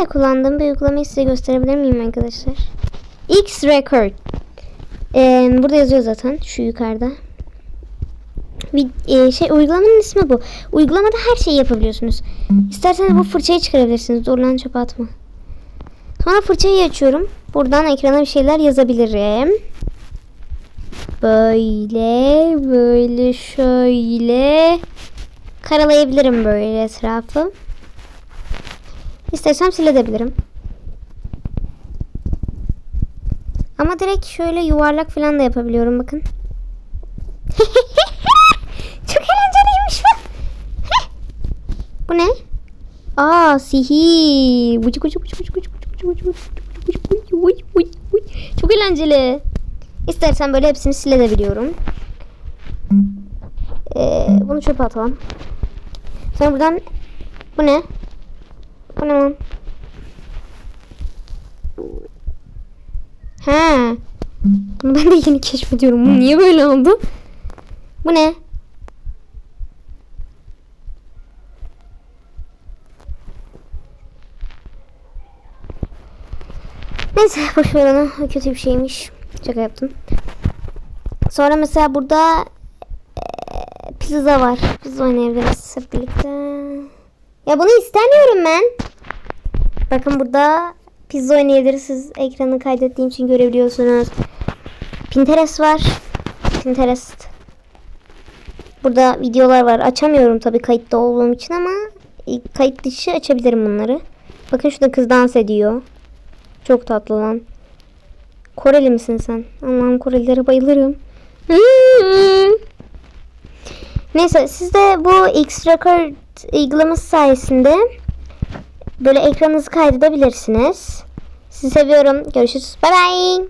De kullandığım bir uygulamayı size gösterebilir miyim arkadaşlar? X Record. Ee, burada yazıyor zaten şu yukarıda. Bir e, şey uygulamanın ismi bu. Uygulamada her şeyi yapabiliyorsunuz. İsterseniz bu fırçayı çıkarabilirsiniz. Dur lan çöpe atma. Sonra fırçayı açıyorum. Buradan ekrana bir şeyler yazabilirim. Böyle, böyle, şöyle karalayabilirim böyle etrafı. İstersem silebilirim. Ama direkt şöyle yuvarlak falan da yapabiliyorum bakın. Çok eğlenceliymiş bu. bu ne? Aa sihir. Vucu vucu vucu vucu vucu vucu vucu vucu vucu. Çok eğlenceli. İstersen böyle hepsini silebiliyorum. Ee, bunu çöpe atalım. Sonra buradan bu ne? Bu ne lan? Ha. Bunu ben de yeni keşfediyorum. Bu niye böyle oldu? Bu ne? Neyse boş ver onu. Kötü bir şeymiş. Şaka yaptım. Sonra mesela burada eee, pizza var. Pizza oynayabiliriz hep birlikte. Ya bunu istemiyorum ben. Bakın burada pizza oynayabiliriz. Siz ekranı kaydettiğim için görebiliyorsunuz. Pinterest var. Pinterest. Burada videolar var. Açamıyorum tabii kayıtta olduğum için ama e, kayıt dışı açabilirim bunları. Bakın şurada kız dans ediyor. Çok tatlı lan. Koreli misin sen? Allah'ım Korelilere bayılırım. Neyse siz de bu X Record uygulaması sayesinde böyle ekranınızı kaydedebilirsiniz. Sizi seviyorum. Görüşürüz. Bay bay.